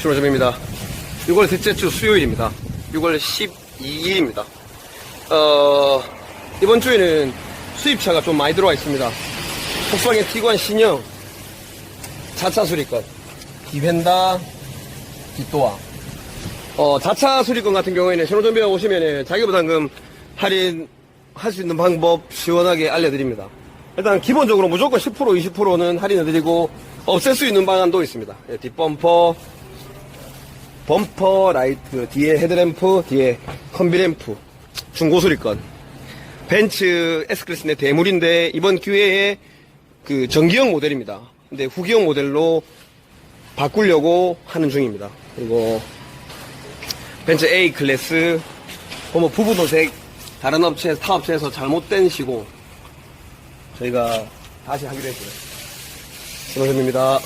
신호점입니다. 6월 셋째 주 수요일입니다. 6월 12일입니다. 어, 이번 주에는 수입차가 좀 많이 들어와 있습니다. 폭스바겐 티관 신형, 자차 수리권, 디펜다, 뒷도어. 어, 자차 수리권 같은 경우에는 신호점비에 오시면은 자기부담금 할인 할 수 있는 방법 시원하게 알려드립니다. 일단 기본적으로 무조건 10% 20%는 할인해드리고 없앨 수 있는 방안도 있습니다. 예, 뒷범퍼, 범퍼 라이트, 뒤에 헤드램프, 뒤에 컴비램프, 중고 수리권. 벤츠 S클래스 내 대물인데 이번 기회에 그 전기형 모델입니다. 근데 후기형 모델로 바꾸려고 하는 중입니다. 그리고 벤츠 A 클래스 보면 부부 도색 다른 업체 타 업체에서 잘못된 시고 저희가 다시 하기로 했어요. 신호점입니다.